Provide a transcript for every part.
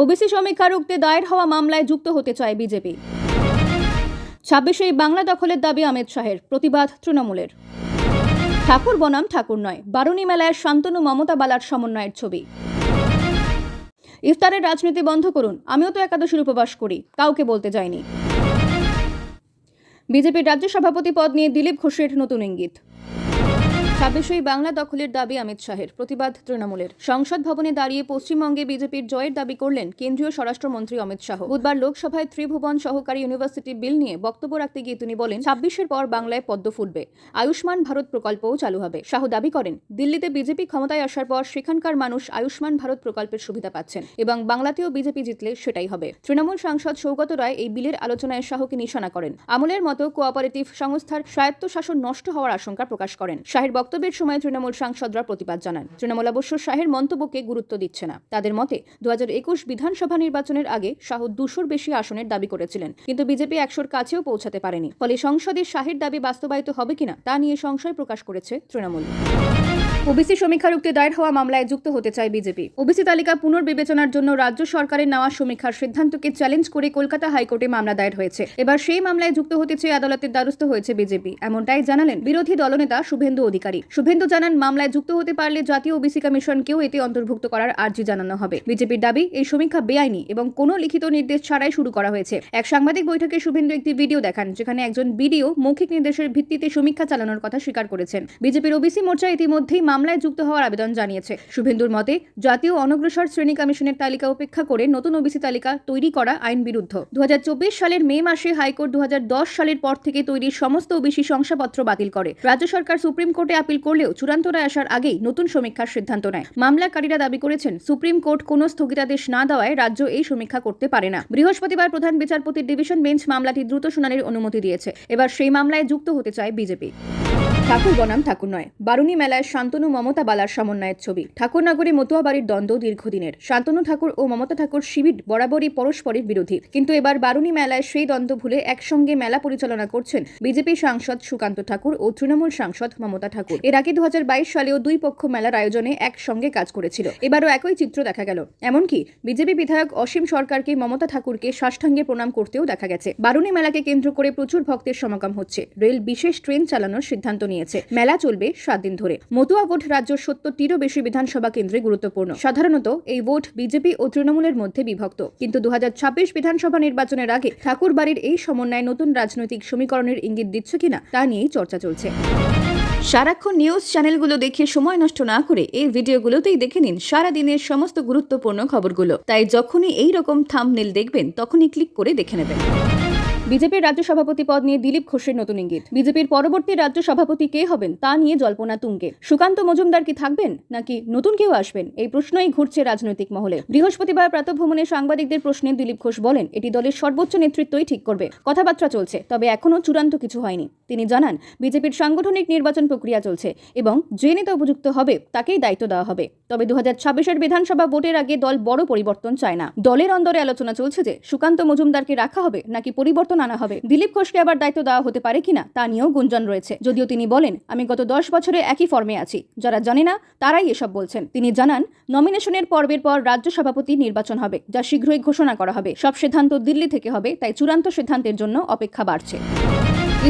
OBC সমীক্ষা রুখতে দায়ের হওয়া মামলায় যুক্ত হতে চায় বিজেপি। ছাব্বিশেই বাংলা দখলের দাবি অমিত শাহের, প্রতিবাদ তৃণমূলের। ঠাকুর বনাম ঠাকুর নয়, বারুণী মেলায় শান্তনু মমতা বালার সমন্বয়ের ছবি। ইফতারের রাজনীতি বন্ধ করুন, আমিও তো একাদশীর উপবাস করি, কাউকে বলতে যাইনি। বিজেপির রাজ্য সভাপতি পদ নিয়ে দিলীপ ঘোষের নতুন ইঙ্গিত। ছাব্বিশই বাংলা দখলের দাবি অমিত শাহের, প্রতিবাদ তৃণমূলের। সংসদ ভবনে দাঁড়িয়ে পশ্চিমবঙ্গে বিজেপির জয়ের দাবি করলেন কেন্দ্রীয় স্বরাষ্ট্রমন্ত্রী অমিত শাহ। বুধবার লোকসভায় ত্রিভুবন সহকারী ইউনিভার্সিটি বিল নিয়ে বক্তব্য রাখতে গিয়ে তিনি বলেন, ছাব্বিশের পর বাংলায় পদ্ম ফুটবে। আয়ুষ্মান ভারত প্রকল্পও চালু হবে। শাহ দাবি করেন, দিল্লিতে বিজেপি ক্ষমতায় আসার পর সেখানকার মানুষ আয়ুষ্মান ভারত প্রকল্পের সুবিধা পাচ্ছেন এবং বাংলাতেও বিজেপি জিতলে সেটাই হবে। তৃণমূল সাংসদ সৌগত রায় এই বিলের আলোচনায় শাহকে নিশানা করেন। আমলের মতো কোঅপারেটিভ সংস্থার স্বায়ত্তশাসন নষ্ট হওয়ার আশঙ্কা প্রকাশ করেন। শাহের বক্তব্যের সময় তৃণমূল সাংসদরা প্রতিবাদ জানান। তৃণমূল অবশ্য শাহের মন্তব্যকে গুরুত্ব দিচ্ছে না। তাদের মতে দু হাজার একুশ বিধানসভা নির্বাচনের আগে শাহ দুশোর বেশি আসনের দাবি করেছিলেন, কিন্তু বিজেপি একশোর কাছেও পৌঁছাতে পারেনি। ফলে সংসদে শাহের দাবি বাস্তবায়িত হবে কিনা, তা নিয়ে সংশয় প্রকাশ করেছে তৃণমূল। ওবিসি সমীক্ষা রুখতে দায়ের হওয়া মামলায় যুক্ত হতে চায় বিজেপি। ওবিসি তালিকা পুনর্বিবেচনার জন্য রাজ্য সরকারের নেওয়া সমীক্ষার সিদ্ধান্তকে চ্যালেঞ্জ করে কলকাতা হাইকোর্টে মামলা দায়ের হয়েছে। এবার সেই মামলায় যুক্ত হতে চেয়ে আদালতের দ্বারস্থ হয়েছে বিজেপি। এমনটাই জানালেন বিরোধী দলনেতা শুভেন্দু অধিকারী। শুভেন্দু জানান, মামলায় যুক্ত হতে পারলে জাতীয় ওবিসি কমিশনকেও এতে অন্তর্ভুক্ত করার আর্জি জানানো হবে। বিজেপির দাবি, এই সমীক্ষা বেআইনি এবং কোনো লিখিত নির্দেশ ছাড়াই শুরু করা হয়েছে। এক সাংবাদিক বৈঠকে শুভেন্দু একটি ভিডিও দেখান, যেখানে একজন বিডিও মৌখিক নির্দেশের ভিত্তিতে সমীক্ষা চালানোর কথা স্বীকার করেছেন। বিজেপির ওবিসি মোর্চা ইতিমধ্যেই মামলায় যুক্ত হওয়ার আবেদন জানিয়েছে। শুভেন্দুর মতে, জাতীয় অনগ্রসর শ্রেণি কমিশনের তালিকা উপেক্ষা করে নতুন ওবিসি তালিকা তৈরি করা আইন বিরুদ্ধ দুহাজার চব্বিশ সালের মে মাসে হাইকোর্ট দুহাজার দশ সালের পর থেকে তৈরি সমস্ত ওবিসি শংসাপত্র বাতিল করে। রাজ্য সরকার সুপ্রিম কোর্টে আপিল করলেও চূড়ান্ত রায় আসার আগেই নতুন সমীক্ষার সিদ্ধান্ত নেয়। মামলাকারীরা দাবি করেছেন, সুপ্রিম কোর্ট কোনো স্থগিতাদেশ না দেওয়ায় রাজ্য এই সমীক্ষা করতে পারে না। বৃহস্পতিবার প্রধান বিচারপতির ডিভিশন বেঞ্চ মামলাটি দ্রুত শুনানির অনুমতি দিয়েছে। এবার সেই মামলায় যুক্ত হতে চায় বিজেপি। ঠাকুর বনাম ঠাকুর নয়। বারুণী মেলায় শান্তনু মমতা বালার সমন্বয়ের ছবি। ঠাকুরনগরে মতুয়া বাড়ির দ্বন্দ্ব দীর্ঘদিনের। শান্তনু ঠাকুর ও মমতা ঠাকুর শিবির বরাবরই পরস্পরের বিরোধী। কিন্তু এবার বারুণী মেলায় সেই দ্বন্দ্ব ভুলে একসঙ্গে মেলা পরিচালনা করছেন বিজেপি সাংসদ সুকান্ত ঠাকুর ও তৃণমূল সাংসদ মমতা ঠাকুর। এর আগে দু হাজার বাইশ সালেও দুই পক্ষ মেলার আয়োজনে একসঙ্গে কাজ করেছিল। এবারও একই চিত্র দেখা গেল। এমনকি বিজেপি বিধায়ক অসীম সরকারকে মমতা ঠাকুরকে সাষ্টাঙ্গে প্রণাম করতেও দেখা গেছে। বারুণী মেলাকে কেন্দ্র করে প্রচুর ভক্তের সমাগম হচ্ছে। রেল বিশেষ ট্রেন চালানোর সিদ্ধান্ত নিয়েছে। মেলা চলবে সাত দিন ধরে। মতুয়া ভোট রাজ্য সত্তরটিরও বেশি বিধানসভা কেন্দ্রে গুরুত্বপূর্ণ। সাধারণত এই ভোট বিজেপি ও তৃণমূলের মধ্যে বিভক্ত। কিন্তু দু হাজার ছাব্বিশ বিধানসভা নির্বাচনের আগে ঠাকুরবাড়ির এই সমন্বয় নতুন রাজনৈতিক সমীকরণের ইঙ্গিত দিচ্ছে কিনা তা নিয়েই চর্চা চলছে। সারাক্ষণ নিউজ চ্যানেলগুলো দেখে সময় নষ্ট না করে এই ভিডিওগুলোতেই দেখে নিন সারা দিনের সমস্ত গুরুত্বপূর্ণ খবরগুলো। তাই যখনই এই রকম থামনেল দেখবেন, তখনই ক্লিক করে দেখে নেবেন। বিজেপির রাজ্য সভাপতি পদ নিয়ে দিলীপ ঘোষের নতুন ইঙ্গিত। বিজেপির পরবর্তী রাজ্য সভাপতি কে হবেন তা নিয়ে জল্পনা তুঙ্গে। সুকান্ত মজুমদার কি থাকবেন, নাকি নতুন কেউ আসবেন? এই প্রশ্নই ঘুরছে রাজনৈতিক মহলে। বৃহস্পতিবার প্রাতভ্রমণে সাংবাদিকদের প্রশ্নে দিলীপ ঘোষ বলেন, এটি দলের সর্বোচ্চ নেতৃত্বই ঠিক করবে। কথাবার্তা চলছে, তবে এখনও চূড়ান্ত কিছু হয়নি। তিনি জানান, বিজেপির সাংগঠনিক নির্বাচন প্রক্রিয়া চলছে এবং যে নেতা উপযুক্ত হবে তাকেই দায়িত্ব দেওয়া হবে। তবে দু হাজার বিধানসভা ভোটের আগে দল বড় পরিবর্তন চায় না। দলের অন্দরে আলোচনা চলছে যে সুকান্ত মজুমদারকে রাখা হবে, নাকি পরিবর্তন আনা হবে। দিলীপ ঘোষকে আবার দায়িত্ব দেওয়া হতে পারে কিনা তা নিয়েও গুঞ্জন রয়েছে। যদিও তিনি বলেন, আমি গত দশ বছরে একই ফর্মে আছি। যারা জানে না, তারাই এসব বলছেন। তিনি জানান নমিনেশনের পর্বের পর রাজ্য সভাপতি নির্বাচন হবে, যা শীঘ্রই ঘোষণা করা হবে। সব সিদ্ধান্ত দিল্লি থেকে হবে, তাই চূড়ান্ত সিদ্ধান্তের জন্য অপেক্ষা বাড়ছে।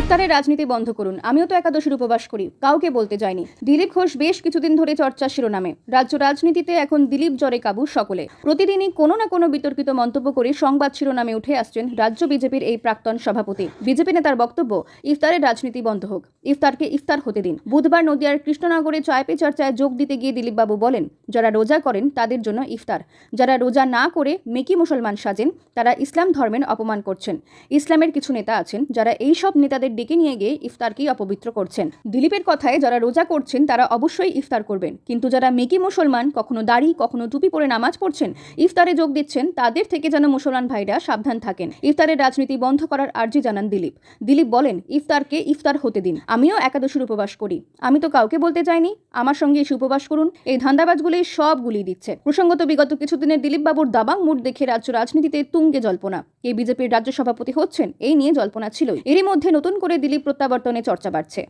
ইফতারের রাজনীতি বন্ধ করুন। আমিও তো একাদশীর উপবাস করি। কাউকে বলতে যাইনি। দিলীপ ঘোষ বেশ কিছুদিন ধরে চর্চা শিরোনামে। রাজ্য রাজনীতিতে এখন দিলীপ জ্বরে কাবু সকলে। প্রতিদিনই কোনো না কোনো বিতর্কিত মন্তব্য করে সংবাদ শিরোনামে উঠে আসছেন রাজ্য বিজেপির এই প্রাক্তন সভাপতি। বিজেপি নেতার বক্তব্য, ইফতারের রাজনীতি বন্ধ হোক। ইফতারকে ইফতার হতে দিন। বুধবার নদিয়ার কৃষ্ণনগরে চায় পে চর্চায় যোগ দিতে গিয়ে দিলীপবাবু বলেন, যারা রোজা করেন তাদের জন্য ইফতার। যারা রোজা না করে মেকি মুসলমান সাজেন, তারা ইসলাম ধর্মের অপমান করছেন। ইসলামের কিছু নেতা আছেন, যারা এই সব নেতাদের ডেকে নিয়ে গিয়ে ইফতারকেই অপবিত্র করছেন। দিলীপের কথায় যারা রোজা করছেন, তারা অবশ্যই ইফতার করবেন। কিন্তু যারা মেকি মুসলমান, কখনো দাড়ি, কখনো টুপি পরে নামাজ পড়ছেন, ইফতারে যোগ দিচ্ছেন, তাদের থেকে যেন মুসলমান ভাইরা সাবধান থাকেন। ইফতারের রাজনীতি বন্ধ করার আর্জি জানান দিলীপ। দিলীপ বলেন, ইফতারকে ইফতার হতে দিন। আমিও একাদশীর উপবাস করি। আমি তো কাউকে বলতে চাইনি আমার সঙ্গে এসে উপবাস করুন এই ধান্দাবাজগুলি সব গুলিয়ে দিচ্ছে। প্রসঙ্গত, বিগত কিছুদিনের দিলীপবাবুর দাবাং মুড দেখে রাজ্য রাজনীতিতে তুঙ্গে জল্পনা। কে বিজেপির রাজ্য সভাপতি হচ্ছেন, এই নিয়ে জল্পনা ছিল এরই মধ্যে করে দিলীপ প্রত্যাবর্তনে চর্চা বাড়ছে।